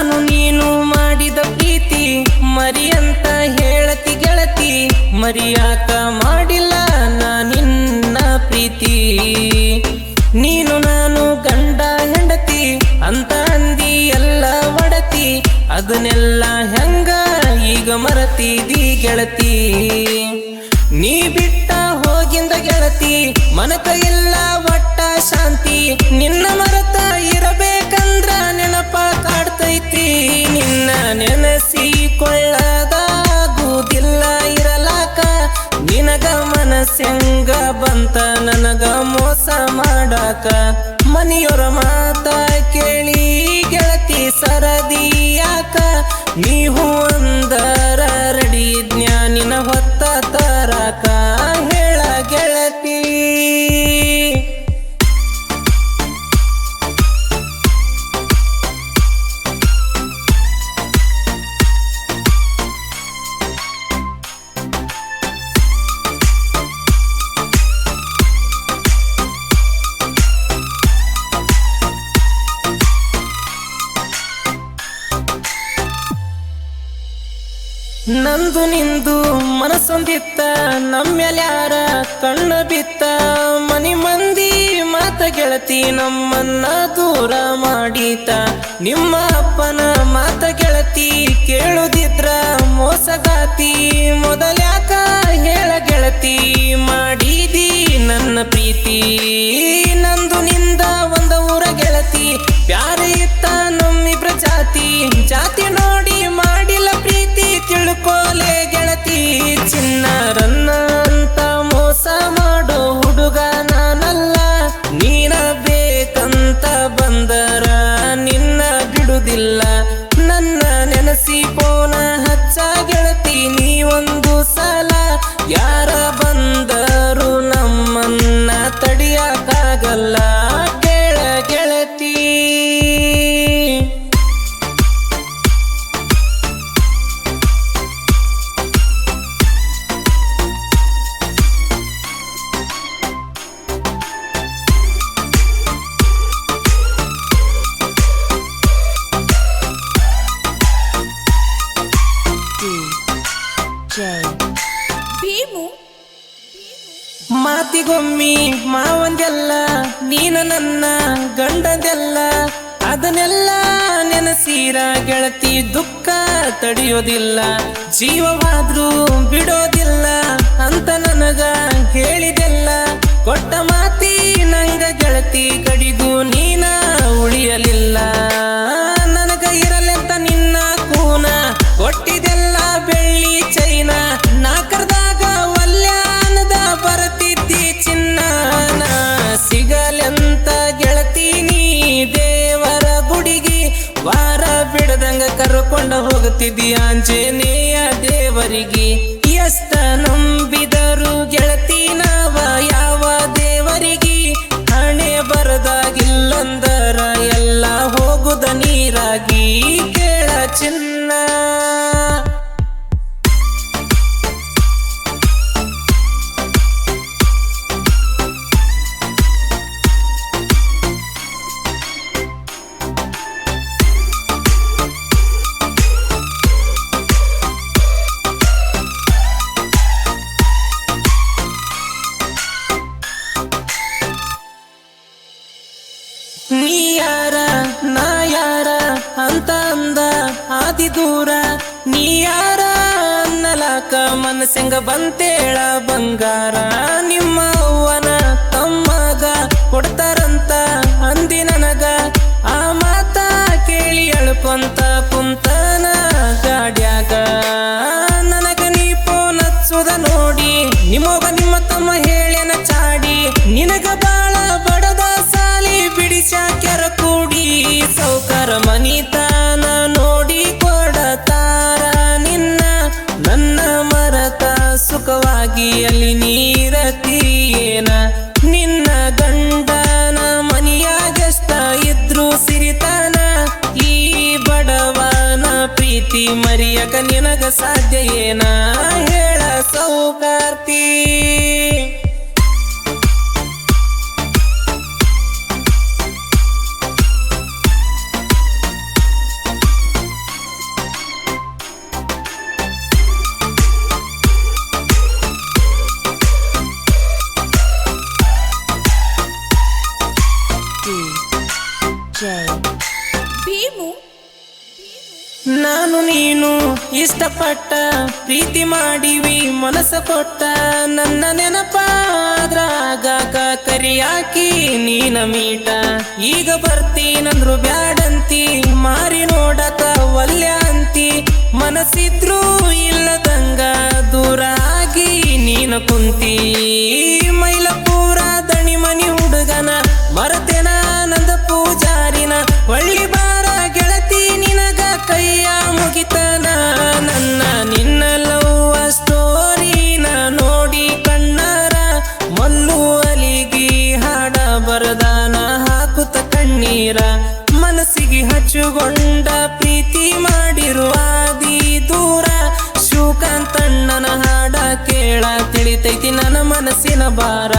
ನಾನು ನೀನು ಮಾಡಿದ ಪ್ರೀತಿ ಮರಿ ಅಂತ ಹೇಳತಿ ಗೆಳತಿ, ಮರಿಯಾಕ ಮಾಡಿಲ್ಲ ನಾ ನಿನ್ನ ಪ್ರೀತಿ. ನೀನು ನಾನು ಗಂಡ ಹೆಂಡತಿ, ಅಂತ ಅಂದಿ ಎಲ್ಲ ಒಡತಿ, ಅದನ್ನೆಲ್ಲ ಹೆಂಗ ಈಗ ಮರತಿದಿ ಗೆಳತಿ? ನೀ ಬಿಟ್ಟ ಹೋಗಿಂದ ಗೆಳತಿ ಮನಕ ಇಲ್ಲ ಮನಸ್ಸೆಂಗ ಬಂತ ನನಗ ಮೋಸ ಮಾಡಾಕ? ಮನಿಯೊರ ಮಾತ ಕೇಳಿ ಗೆಳತಿ ಸರದಿಯಾಕ ನೀವು ಅಂದರ ರಡಿ ಜ್ಞಾನಿನ ಹೊತ್ತ ನಂದು ನಿಂದು ಮನಸ್ಸೊಂದಿತ್ತ ನಮ್ಮೆಲ್ಯಾರ ಕಣ್ಣ ಬಿತ್ತ. ಮನಿ ಮಂದಿ ಮಾತ ಗೆಳತಿ ನಮ್ಮನ್ನ ದೂರ ಮಾಡಿತ. ನಿಮ್ಮ ಅಪ್ಪನ ಮಾತ ಗೆಳತಿ ಕೇಳುದಿದ್ರ ಮೋಸಗಾತಿ. ಮೊದಲ್ಯಾಕ ಹೇಳ ಗೆಳತಿ, ಮಾಡಿದಿ ನನ್ನ ಪ್ರೀತಿ. ನಂದು ನಿಂದ ಒಂದ ಊರ ಗೆಳತಿ ಪ್ಯಾರ ಇತ್ತ ನಮ್ಮಿಬ್ರ ಜಾತಿ. ಜಾತಿ ನೋಡಿ ಬಿಡುದಿಲ್ಲ ಮಾತಿಗೊಮ್ಮಿ ಮಾವಂದೆಲ್ಲ ನೀನ ನನ್ನ ಗಂಡದೆಲ್ಲ, ಅದನ್ನೆಲ್ಲ ನೆನಸೀರ ಗೆಳತಿ, ದುಃಖ ತಡೆಯೋದಿಲ್ಲ, ಜೀವವಾದ್ರೂ ಬಿಡೋದಿಲ್ಲ ಅಂತ ನನಗ ಹೇಳಿದೆಲ್ಲ, ಕೊಟ್ಟ ಕರ್ಕೊಂಡ ಹೋಗುತ್ತಿದ್ದಿ ಆಂಜನೇಯ ದೇವರಿಗೆ? ಎಸ್ತ ನಂಬಿದರು ಗೆಳತಿ ನಾವ, ಯಾವ ದೇವರಿಗೆ? ಹಣೆ ಬರದಾಗಿಲ್ಲಂದರ ಎಲ್ಲ ಹೋಗುದ ನೀರಾಗಿ ಕೇಳ ಚಿನ್ನ ಆದಿ ದೂರ, ನೀ ಯಾರ ಅನ್ನಲಾಕ ಮನಸ್ಸಂಗ ಬಂತೇಳ ಬಂಗಾರ. ನಿಮ್ಮ ಅವ್ವನ ತಮ್ಮಗ ಕೊಡ್ತಾರಂತ ಅಂದಿ ನನಗ. ಆ ಮಾತ ಕೇಳಿ ಅಳ್ಕೊಂತ ಕುಂತನ ಗಾಡ್ಯಾಗ. ನನಗ ನೀ ಫೋನ್ ಹಚ್ಚುದ ನೋಡಿ ನಿಮ್ಮೊಬ್ಬ ನಿಮ್ಮ ತಮ್ಮ ಹೇಳೇನ ಚಾಡಿ. ನಿನಗ ಬಾಳ ಬಡದ ಸಾಲಿ ಬಿಡಿಸ್ಯಾಕ್ಯಾರ ಕೂಡಿ, ಸೌಕರ ಮನಿತಾನ ಸಾಧ್ಯ ಏನ ಹೇಳ ಸೌಕಾರ್ತಿ. ಇಷ್ಟಪಟ್ಟ, ಪ್ರೀತಿ ಮಾಡಿವಿ, ಮನಸ್ಸ ಕೊಟ್ಟ, ನನ್ನ ನೆನಪಾದ್ರಾಗ ಕರಿಯಾಕಿ ನೀನ ಮೀಟ. ಈಗ ಬರ್ತೀನಂದ್ರು ಬ್ಯಾಡಂತಿ, ಮಾರಿ ನೋಡಕ ವಲ್ಯ ಅಂತಿ. ಮನಸ್ಸಿದ್ರೂ ಇಲ್ಲದಂಗ ದೂರ ಆಗಿ ನೀನ ಕುಂತಿ. ಹಚ್ಚುಗೊಂಡ ಪ್ರೀತಿ ಮಾಡಿರುವ ದಿ ದೂರ ಶಿವಕಾಂತಣ್ಣನ ಹಾಡ ಕೇಳ ತಿಳಿತೈತಿ ನನ್ನ ಮನಸ್ಸಿನ ಭಾರ.